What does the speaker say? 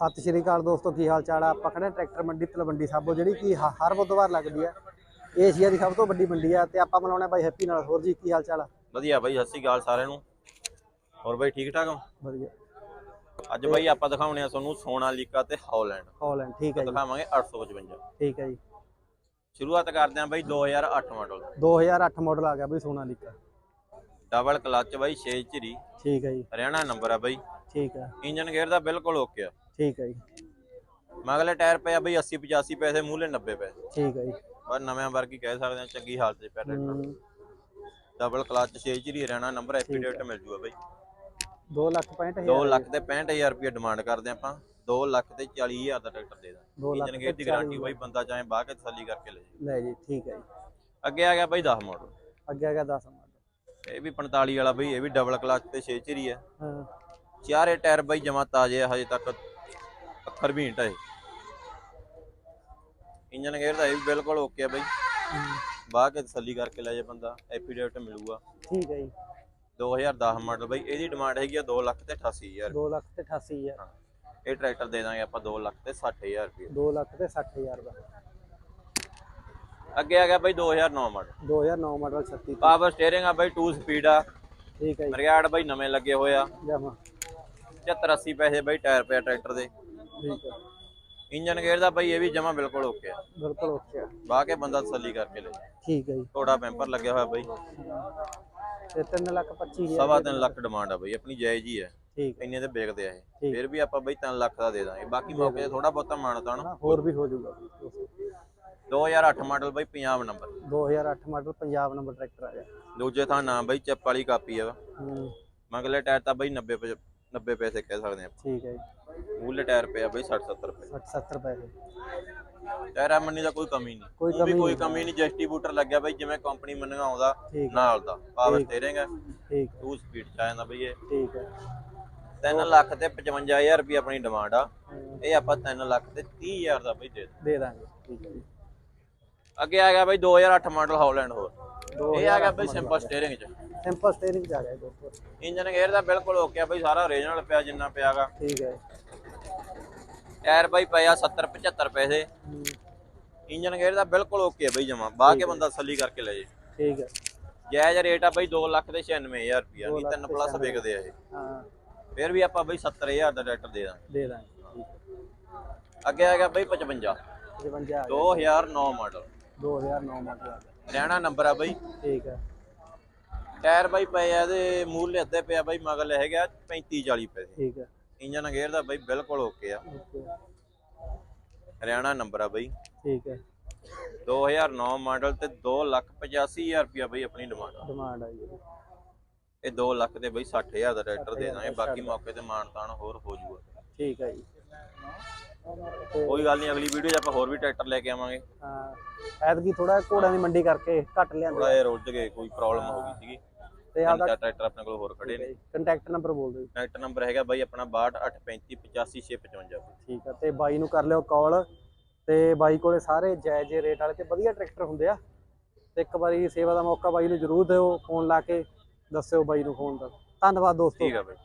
ਸਤਿ ਸ਼੍ਰੀ ਅਕਾਲ ਦੋਸਤੋ ਕੀ ਹਾਲ ਚਾਲ ਆ? ਆਪਾਂ ਖੜੇ ਟਰੈਕਟਰ ਮੰਡੀ ਤਲਵੰਡੀ ਸਾਬੋ ਜਿਹੜੀ ਕਿ ਹ- ਹਰ ਬੁੱਧਵਾਰ ਲੱਗਦੀ ਆ। ਏਸ਼ੀਆ ਦੀ ਸਭ ਤੋਂ ਵੱਡੀ ਮੰਡੀ ਆ ਤੇ ਆਪਾਂ ਮਿਲਾਉਣਾ ਬਾਈ ਹੈਪੀ ਨਾਲ। ਹੋਰ ਜੀ ਕੀ ਹਾਲ ਚਾਲ ਆ? ਵਧੀਆ ਬਾਈ ਸਤਿ ਸ਼੍ਰੀ ਅਕਾਲ ਸਾਰਿਆਂ ਨੂੰ। ਹੋਰ ਬਾਈ ਠੀਕ ਠਾਕ ਹੋ? ਵਧੀਆ। ਅੱਜ ਬਾਈ ਆਪਾਂ ਦਿਖਾਉਣੇ ਆ ਤੁਹਾਨੂੰ ਸੋਨਾਲੀਕਾ ਤੇ ਹੌਲੈਂਡ। ਹਾਲੈਂਡ ਠੀਕ ਹੈ ਜੀ। ਦਿਖਾਵਾਂਗੇ 855 ਠੀਕ ਹੈ ਜੀ। ਸ਼ੁਰੂਆਤ ਕਰਦੇ ਆਂ ਬਾਈ 2008 ਮਾਡਲ 2008 ਮਾਡਲ ਆ ਗਿਆ ਬਈ ਸੋਨਾਲੀਕਾ ਡਬਲ ਕਲਚ ਬਾਈ 6 ਝਿਰੀ। ਠੀਕ ਹੈ ਜੀ। ਹਰਿਆਣਾ ਨੰਬਰ ਆ ਬਾਈ। ਠੀਕ ਹੈ ਇੰਜਨ ਗੇਅਰ ਦਾ ਬਿਲਕੁਲ ਓਕੇ ਆ। ਠੀਕ ਹੈ ਜੀ। ਮਗਲੇ ਟਾਇਰ ਪਏ ਆ ਬਾਈ 80 85 ਪੈਸੇ ਮੂਹਲੇ 90 ਪੈਸੇ ਠੀਕ ਹੈ ਜੀ। ਪਰ ਨਵਿਆਂ ਵਰਗੀ ਕਹਿ ਸਕਦੇ ਆ ਚੰਗੀ ਹਾਲਤ 'ਚ ਪਿਆ ਟਰੈਕਟਰ ਹਮ, ਡਬਲ ਕਲਚ 6 ਝਿਰੀ ਹਰਿਆਣਾ ਨੰਬਰ ਐਫੀਡੇਟ ਮਿਲ ਜੂਗਾ ਬਾਈ। ਦੋ ਲੱਖ ਪੈਂਹਠ 2 ਹਜ਼ਾਰ ਲੱਖ ਤੇ 65000 ਰੁਪਏ ਡਿਮਾਂਡ ਕਰਦੇ ਆਪਾਂ। 2 ਲੱਖ ਤੇ 40000 ਦਾ ਟਰੈਕਟਰ ਦੇ ਦੋ ਦਾਂ ਲੱਖ ਇੰਜਨ ਗੇਅਰ ਦੀ ਤੇ ਗਾਰੰਟੀ ਬਾਈ ਬੰਦਾ ਚਾਹੇ ਬਾਹ ਕੇ ਤਸੱਲੀ ਕਰਕੇ ਲੈ ਜੇ ਲੈ ਜੀ ਠੀਕ ਹੈ ਜੀ। ਅੱਗੇ ਆ ਗਿਆ ਬਾਈ 10 ਮਾਡਲ ਅੱਗੇ ਆ ਗਿਆ 10 ਮਾਡਲ ਇਹ ਵੀ 45 ਵਾਲਾ ਬਈ ਇਹ ਵੀ ਡਬਲ ਕਲਚ ਤੇ 6 ਝਿਰੀ ਹੈ। ਹਾਂ। ਚਾਰੇ ਟਾਇਰ ਬਈ ਜਮਾ ਤਾਜ਼ੇ ਆ ਹਜੇ ਤੱਕ ਅੱਖਰ ਵੀ ਹਿੰਟ ਹੈ ਇੰਜਨ ਗੇਅਰ ਦਾ ਇਹ ਵੀ ਬਿਲਕੁਲ ਓਕੇ ਆ ਬਈ। ਹਮ, ਬਾਹ ਕੇ ਤਸੱਲੀ ਕਰਕੇ ਲੈ ਜੇ ਬੰਦਾ ਐਫੀਡੇਵਿਟ ਮਿਲੂਗਾ। ਠੀਕ ਹੈ ਜੀ। 2010 ਮਾਡਲ ਬਈ ਇਹਦੀ ਡਿਮਾਂਡ ਹੈਗੀ ਆ 2 ਲੱਖ ਤੇ 88000 2 ਲੱਖ ਤੇ 88 ਹਜ਼ਾਰ। ਇਹ ਟਰੈਕਟਰ ਦੇ ਦਾਂਗੇ ਆਪਾਂ 2 ਲੱਖ ਤੇ 60000 ਰੁਪਏ। 2 ਲੱਖ ਤੇ 60 ਹਜ਼ਾਰ ਦਾ। ਅੱਗੇ ਆ ਗਿਆ ਬਈ 2009 ਮਾਡਲ 2009 ਮਾਡਲ 36 ਪਾਵਰ ਸਟੀਅਰਿੰਗ ਆ ਬਈ 2 ਸਪੀਡ ਆ। ਠੀਕ ਹੈ ਜੀ। ਮਰਿਆੜ ਬਈ ਨਵੇਂ ਲੱਗੇ ਹੋਏ ਆ। ਜਮਾ। 75 80 ਪੈਸੇ ਬਈ ਟਾਇਰ ਪਿਆ ਟਰੈਕਟਰ ਦੇ। ਠੀਕ ਹੈ ਇੰਜਨ ਗੇਅਰ ਦਾ ਬਈ ਇਹ ਵੀ ਜਮਾ ਬਿਲਕੁਲ ਓਕੇ ਆ। ਬਿਲਕੁਲ ਓਕੇ ਆ। ਬਾਹ ਕੇ ਬੰਦਾ ਤਸੱਲੀ ਕਰਕੇ ਲੈ ਠੀਕ ਹੈ ਜੀ। ਥੋੜਾ ਪੈਂਪਰ ਲੱਗਿਆ ਹੋਇਆ ਬਈ। ਤੇ 3 ਲੱਖ 25 ਹਜ਼ਾਰ ਸਵਾ ਤਿੰਨ ਲੱਖ ਡਿਮਾਂਡ ਆ ਬਈ ਆਪਣੀ ਜਾਇਜ਼ ਹੀ ਹੈ ਠੀਕ। ਹੈ ਇੰਨੇ ਦੇ ਵੇਚਦੇ ਆ ਇਹ। ਠੀਕ। ਫਿਰ ਵੀ ਆਪਾਂ ਬਈ 3 ਲੱਖ ਦਾ ਦੇ ਦਾਂਗੇ। ਬਾਕੀ ਮੌਕੇ ਤੇ ਥੋੜਾ ਬਹੁਤਾ ਮਾਨਤਾ ਨਾ। ਹੋਰ ਵੀ ਹੋ ਜਾਊਗਾ। 2008 ਮਾਡਲ ਬਈ Punjab number. 2008 model Punjab number tractor ਆ ਗਿਆ। ਦੂਜੇ ਥਾਂ ਨਾਮ ਬਈ ਚੱਪ ਵਾਲੀ ਕਾਪੀ ਆ। ਹੂੰ। ਮਗਲੇ ਟਾਇਰ ਤਾਂ ਬਈ 90 ਪੈ- 90 ਪੈਸੇ ਕਹਿ ਸਕਦੇ ਆਪਾਂ। ਠੀਕ ਹੈ ਜੀ। ਮੂਲੇ ਟਾਇਰ ਪਿਆ ਬਈ 60 70 ਰੁਪਏ। 60 70 ਪੈਸੇ ਟਾਇਰ ਮੰਨੀ ਦਾ ਕੋਈ ਕਮੀ ਨਹੀਂ। ਕੋਈ ਕਮੀ ਕੋਈ ਕਮੀ ਨਹੀਂ ਡਿਸਟ੍ਰੀਬਿਊਟਰ ਲੱਗਿਆ ਬਈ ਜਿਵੇਂ ਕੰਪਨੀ ਮੰਨਗਾ ਆਉਂਦਾ ਠੀਕ ਨਾਲ ਦਾ। ਪਾਵਰ। ਸਟੀਅਰਿੰਗ ਹੈ। ਠੀਕ 2 ਸਪੀਡ ਚ ਆ ਜਾਂਦਾ ਬਈ ਇਹ। ਠੀਕ ਹੈ। 3 ਲੱਖ ਤੇ 55000 ਰੁਪਏ ਆਪਣੀ ਡਿਮਾਂਡ ਆ। ਇਹ ਆਪਾਂ 3 ਲੱਖ ਤੇ 30000 ਦਾ ਬਈ ਦੇ। ਦੇ ਦਾਂਗੇ। ਠੀਕ ਹੈ ਜੀ। ਅੱਗੇ ਆ ਗਿਆ ਬਈ 2008 ਮਾਡਲ ਹਾਲੈਂਡ ਹੋਰ। ਇਹ ਆ ਗਿਆ ਬਈ 2008 ਸਿੰਪਲ ਸਟੀਅਰਿੰਗ ਚ। ਸਿੰਪਲ ਸਟੀਅਰਿੰਗ ਚ ਆ ਗਿਆ ਦੋਸਤੋ ਇੰਜਨ ਗੇਅਰ ਦਾ ਬਿਲਕੁਲ ਓਕੇ ਆ ਬਈ ਸਾਰਾ ਓਰੀਜਨਲ ਪਿਆ ਜਿੰਨਾ ਪਿਆਗਾ। ਠੀਕ ਹੈ। ਟਾਇਰ ਬਾਈ ਪਿਆ 70 75 ਪੈਸੇ। ਇੰਜਨ ਗੇਅਰ ਦਾ ਬਿਲਕੁਲ ਓਕੇ ਆ ਬਈ ਜਮਾ। ਬਾਹ ਕੇ ਬੰਦਾ ਤਸੱਲੀ ਕਰਕੇ ਲੈ ਜੇ। ਠੀਕ ਹੈ। ਜਾਇਜ਼ ਰੇਟ ਆ ਬਈ 2 ਲੱਖ ਤੇ 96000 ਰੁਪਿਆ ਦੋ ਨਹੀਂ ਲੱਖ ਤਿੰਨ ਤੇ ਪਲੱਸ 96,000 ਵਿਕਦੇ ਆ ਇਹ। ਹਾਂ। ਫਿਰ ਵੀ ਆਪਾਂ ਬਈ 70000 ਦਾ ਟਰੈਕਟਰ ਦੇ ਦਾਂਗੇ। ਦੇ ਦਾਂਗੇ ਅੱਗੇ ਆ ਗਿਆ ਬਈ 55 55 ਆ ਗਿਆ। 2009 ਮਾਡਲ 2009 ਮਾਡਲ ਹਰਿਆਣਾ ਨੰਬਰ ਆ ਬਈ। ਠੀਕ ਹੈ। ਟਾਇਰ ਬਾਈ ਪਏ ਆ ਇਹਦੇ ਮੂਹਰੇ ਅੱਧੇ ਪਿਆ ਬਾਈ ਮਗਲ ਹੈਗਾ 35 40 ਪੈਸੇ ਠੀਕ ਹੈ ਇੰਜਨ ਗੇਅਰ ਦਾ ਬਾਈ ਬਿਲਕੁਲ ਓਕੇ ਆ। ਹਰਿਆਣਾ ਨੰਬਰ ਆ ਬਾਈ। ਠੀਕ ਹੈ 2009 ਮਾਡਲ ਤੇ 285000 ਰੁਪਿਆ ਬਈ ਆਪਣੀ ਡਿਮਾਂਡ ਆ। ਡਿਮਾਂਡ ਆ ਜੀ। ਇਹ 2 ਲੱਖ ਦੇ ਬਈ 60000 ਦਾ ਟਰੈਕਟਰ ਦੇ ਦਾਂਗੇ ਬਾਕੀ ਮੌਕੇ ਤੇ ਮਾਨ ਤਾਨ ਹੋਰ ਹੋ ਜੂਗਾ। ਠੀਕ ਹੈ ਜੀ। ਕੋਈ ਗੱਲ ਨਹੀਂ ਅਗਲੀ ਵੀਡੀਓ 'ਚ ਆਪਾਂ ਹੋਰ ਵੀ ਟਰੈਕਟਰ ਲੈ ਕੇ ਆਵਾਂਗੇ। ਹਾਂ। ਐਤਕੀ ਥੋੜਾ ਘੋੜਿਆਂ ਦੀ ਮੰਡੀ ਕਰਕੇ ਘੱਟ ਲਿਆਂਦੇ ਥੋੜਾ ਜਿਹਾ ਰੁੱਝ ਗਏ ਕੋਈ ਪ੍ਰੋਬਲਮ ਹੋ ਗਈ ਸੀਗੀ। ਤੇ ਤਿੰਨ ਚਾਰ ਟਰੈਕਟਰ ਆਪਣੇ ਕੋਲ ਹੋਰ ਖੜੇ ਨੇ। ਕੰਟੈਕਟ ਨੰਬਰ ਬੋਲ ਦਿਓ ਜੀ। ਟਰੈਕਟਰ ਨੰਬਰ ਹੈਗਾ ਬਾਈ ਆਪਣਾ 6285585655 ਠੀਕ ਹੈ ਤੇ ਬਾਈ ਨੂੰ ਕਰ ਲਿਓ ਕਾਲ ਤੇ ਬਾਈ ਕੋਲੇ ਸਾਰੇ ਜਾਇਜ਼ ਜਿਹੇ ਰੇਟ ਵਾਲੇ ਤੇ ਵਧੀਆ ਟਰੈਕਟਰ ਹੁੰਦੇ ਆ। ਤੇ ਇੱਕ ਵਾਰੀ ਸੇਵਾ ਦਾ ਮੌਕਾ ਬਾਈ ਨੂੰ ਜ਼ਰੂਰ ਦਿਓ ਫੋਨ ਲਾ ਕੇ। ਦੱਸਿਓ ਬਾਈ ਨੂੰ ਫੋਨ ਦਾ। ਧੰਨਵਾਦ ਦੋਸਤੋ। ਠੀਕ ਆ ਬਾਈ।